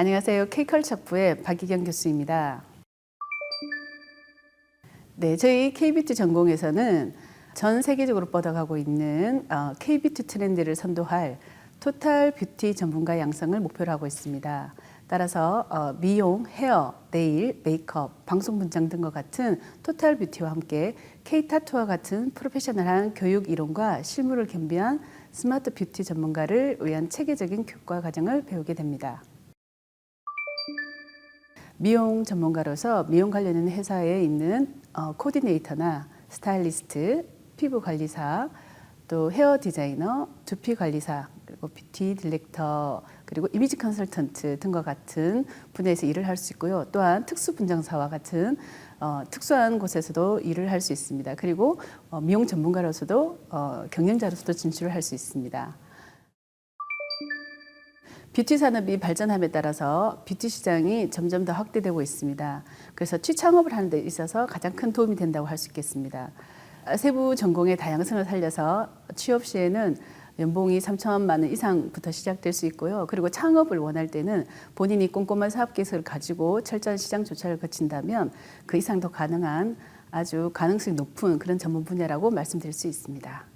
안녕하세요. K컬처 부의 박희경 교수입니다. 네, 저희 KBT 전공에서는 전 세계적으로 뻗어가고 있는 어, KBT 트렌드를 선도할 토탈 뷰티 전문가 양성을 목표로 하고 있습니다. 따라서 어, 미용, 헤어, 네일, 메이크업, 방송 분장 등과 같은 토탈 뷰티와 함께 K타투와 같은 프로페셔널한 교육 이론과 실무를 겸비한 스마트 뷰티 전문가를 위한 체계적인 교과 과정을 배우게 됩니다. 미용 전문가로서 미용 관련된 회사에 있는 어, 코디네이터나 스타일리스트, 피부 관리사, 또 헤어 디자이너, 두피 관리사, 그리고 뷰티 딜렉터, 그리고 이미지 컨설턴트 등과 같은 분야에서 일을 할 수 있고요. 또한 특수 분장사와 같은 어, 특수한 곳에서도 일을 할 수 있습니다. 그리고 어, 미용 전문가로서도 어, 경영자로서도 진출을 할 수 있습니다. 뷰티 산업이 발전함에 따라서 뷰티 시장이 점점 더 확대되고 있습니다. 그래서 취창업을 하는 데 있어서 가장 큰 도움이 된다고 할 수 있겠습니다. 세부 전공의 다양성을 살려서 취업 시에는 연봉이 3천만 원 이상부터 시작될 수 있고요. 그리고 창업을 원할 때는 본인이 꼼꼼한 사업 계획을 가지고 철저한 시장 조사를 거친다면 그 이상도 가능한 아주 가능성이 높은 그런 전문 분야라고 말씀드릴 수 있습니다.